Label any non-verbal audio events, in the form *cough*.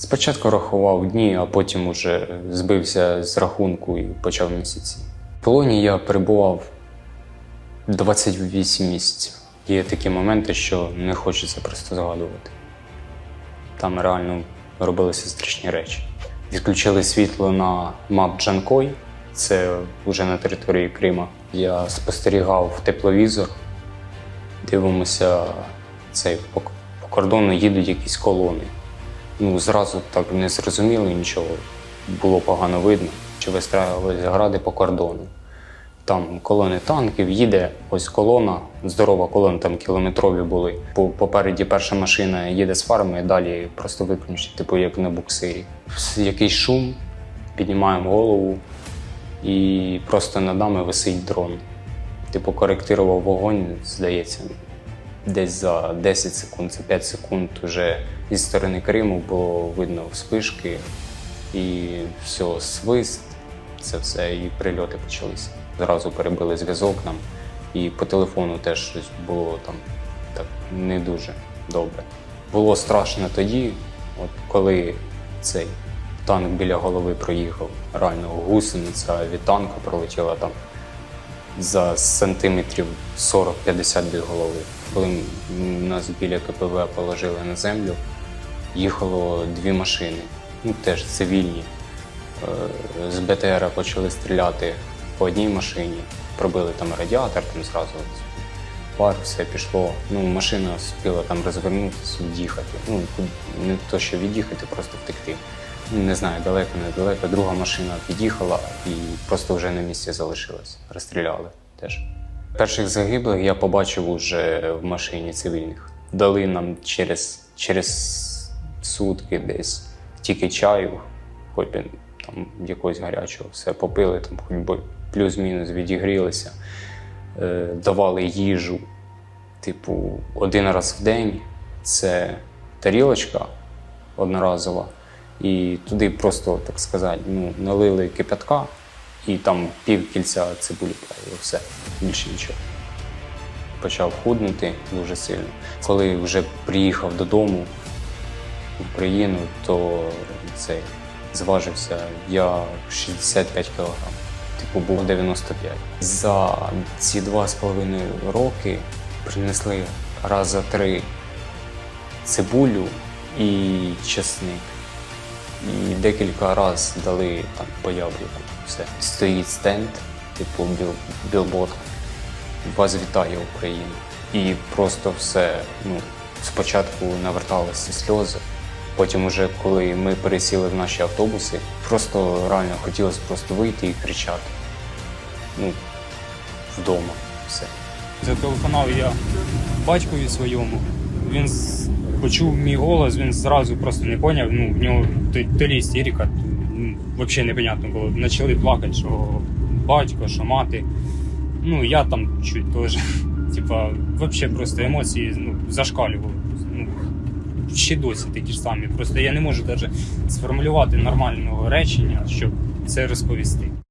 Спочатку рахував дні, а потім уже збився з рахунку і почав місяці. В полоні я перебував 28 місяців. Є такі моменти, що не хочеться просто згадувати. Там реально робилися страшні речі. Відключили світло на мап Джанкой, це вже на території Крима. Я спостерігав тепловізор, дивимося цей по кордону їдуть якісь колони. Ну, зразу так не зрозуміли нічого, було погано видно, чи вистраювалися гради по кордону. Там колони танків, їде ось колона, здорова колона, там кілометрові були. Попереді перша машина їде з фарми, далі просто виключить, типу як на буксирі. Якийсь шум, піднімаємо голову, і просто над нами висить дрон. Типу, коректував вогонь, здається, десь за 10 секунд, за 5 секунд уже зі сторони Криму було видно вспишки і все, свист, це все, і прильоти почалися. Зразу перебили зв'язок нам, і по телефону теж щось було там так не дуже добре. Було страшно тоді, от коли цей танк біля голови проїхав, реально гусениця від танка пролетіла там за сантиметрів 40-50 від голови. Коли нас біля КПВ положили на землю, їхало дві машини, ну теж цивільні. Е, З БТРа почали стріляти по одній машині, пробили там радіатор, там зразу пар, все пішло. Ну, машина успіла там розвернутися, від'їхати. Ну, не то, що від'їхати, просто втекти. Ну, Не знаю, далеко, недалеко. Друга машина під'їхала і просто вже на місці залишилась. Розстріляли теж. Перших загиблих я побачив уже в машині цивільних. Дали нам через, через сутки десь тільки чаю, хоч там якогось гарячого, все попили, там хоч плюс-мінус відігрілися, е, давали їжу. Типу, один раз в день це тарілочка одноразова, і туди просто, так сказати, ну, налили кипятка і там пів кільця цибулі і все, більше нічого. Почав худнути дуже сильно. Коли вже приїхав додому в Україну, то цей зважився я 65 кг. Типу був 95. За ці два з половиною роки принесли раз за три цибулю і чесник. І декілька разів дали там по. Все. Стоїть стенд, типу біл, білборд. Вас вітає Україна. І просто все. Ну, спочатку наверталися сльози. Потім, уже коли ми пересіли в наші автобуси, просто реально хотілося просто вийти і кричати. Ну, вдома все. Зателефонував я батькові своєму. Він почув мій голос, він зразу просто не поняв. Ну, в нього то, лі істерика, ну, взагалі непонятно було. Почали плакати, що батько, що мати. Ну, я там чуть теж. *laughs* Типа, взагалі просто емоції ну, зашкалювали. Ну, ще досі такі ж самі. Просто я не можу навіть сформулювати нормального речення, щоб це розповісти.